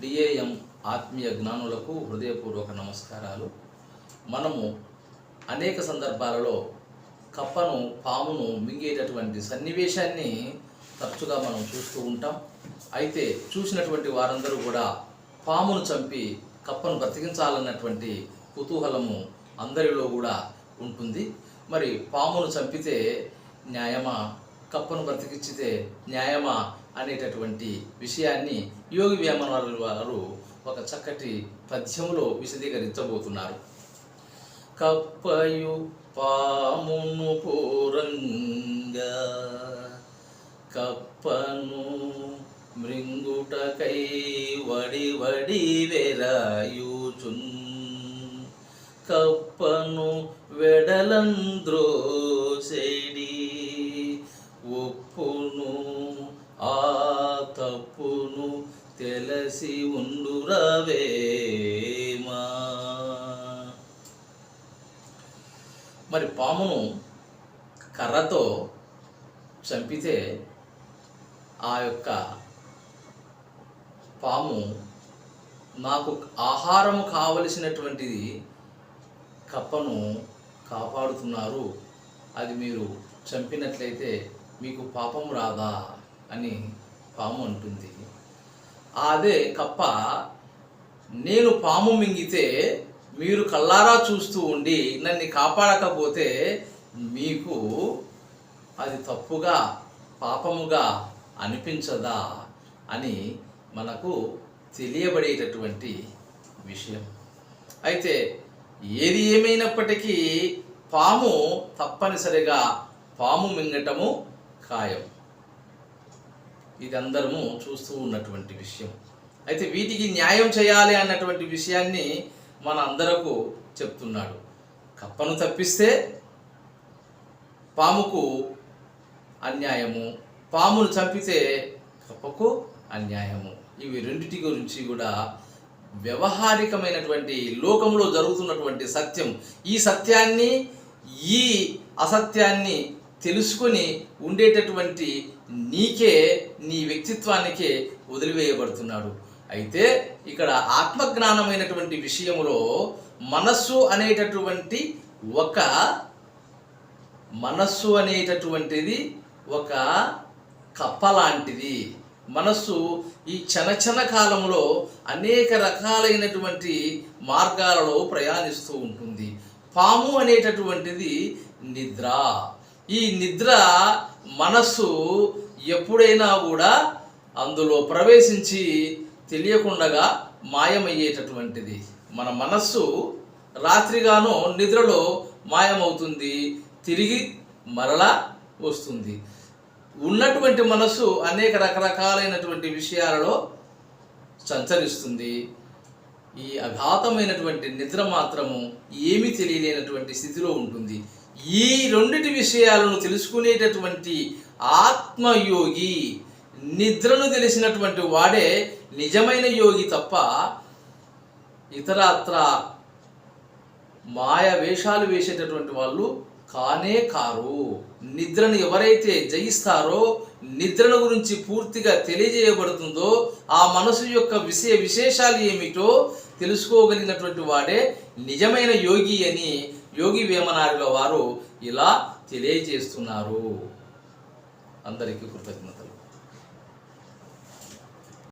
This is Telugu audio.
డిఏఎం ఆత్మీయ జ్ఞానులకు హృదయపూర్వక నమస్కారాలు. మనము అనేక సందర్భాలలో కప్పను పామును మింగేటటువంటి సన్నివేశాన్ని తరచుగా మనం చూస్తూ ఉంటాం. అయితే చూసినటువంటి వారందరూ కూడా పామును చంపి కప్పను బ్రతికించాలన్నటువంటి కుతూహలము అందరిలో కూడా ఉంటుంది. మరి పామును చంపితే న్యాయమా? కప్పను బ్రతికించితే న్యాయమా? అనేటటువంటి విషయాన్ని యోగి వేమనాలు వారు ఒక చక్కటి పద్యంలో విశదీకరించబోతున్నారు. కప్పయు పామును పూరంగా కప్పను మృంగుటకై వడి వడి వెరాయుచున్. కప్పను వెడలంద్రోసెడి ఒప్పును తెలసి ఉండురవేమా మరి పామును కర్రతో చంపితే ఆ యొక్క పాము నాకు ఆహారము కావలసినటువంటిది కప్పను కాపాడుతున్నారు. అది మీరు చంపినట్లయితే మీకు పాపం రాదా అని పాము అంటుంది. అదే కప్ప నేను పాము మింగితే మీరు కల్లారా చూస్తూ ఉండి నన్ను కాపాడకపోతే మీకు అది తప్పుగా పాపముగా అనిపించదా అని మనకు తెలియబడేటటువంటి విషయం. అయితే ఏది ఏమైనప్పటికీ పాము తప్పనిసరిగా పాము మింగటము ఖాయం. ఇది అందరము చూస్తూ ఉన్నటువంటి విషయం. అయితే వీటికి న్యాయం చేయాలి అన్నటువంటి విషయాన్ని మన అందరకు చెప్తున్నాడు. కప్పను తప్పిస్తే పాముకు అన్యాయము పామును చంపితే కప్పకు అన్యాయము. ఇవి రెండిటి గురించి కూడా వ్యవహారికమైనటువంటి లోకంలో జరుగుతున్నటువంటి సత్యం. ఈ సత్యాన్ని ఈ అసత్యాన్ని తెలుసుకొని ఉండేటటువంటి నీకే నీ వ్యక్తిత్వానికే వదిలివేయబడుతున్నాడు. అయితే ఇక్కడ ఆత్మజ్ఞానమైనటువంటి విషయంలో మనస్సు అనేటటువంటి ఒక మనస్సు అనేటటువంటిది ఒక కప్ప లాంటిది మనస్సు ఈ చనచన కాలంలో అనేక రకాలైనటువంటి మార్గాలలో ప్రయాణిస్తూ ఉంటుంది. పాము అనేటటువంటిది నిద్ర. ఈ నిద్ర మనస్సు ఎప్పుడైనా కూడా అందులో ప్రవేశించి తెలియకుండగా మాయమయ్యేటటువంటిది. మన మనస్సు రాత్రిగానో నిద్రలో మాయమవుతుంది తిరిగి మరలా వస్తుంది. ఉన్నటువంటి మనస్సు అనేక రకరకాలైనటువంటి విషయాలలో సంచరిస్తుంది. ఈ అఘాతమైనటువంటి నిద్ర మాత్రము ఏమీ తెలియలేనటువంటి స్థితిలో ఉంటుంది. ఈ రెండిటి విషయాలను తెలుసుకునేటటువంటి ఆత్మయోగి నిద్రను తెలిసినటువంటి వాడే నిజమైన యోగి తప్ప ఇతరత్ర మాయ వేషాలు వేసేటటువంటి వాళ్ళు కానే కారు. నిద్రను ఎవరైతే జయిస్తారో నిద్రను గురించి పూర్తిగా తెలియజేయబడుతుందో ఆ మనసు యొక్క విషయ విశేషాలు ఏమిటో తెలుసుకోగలిగినటువంటి వాడే నిజమైన యోగి అని యోగి వేమనారిలో వారు ఇలా తెలియజేస్తున్నారు. అందరికీ కృతజ్ఞతలు.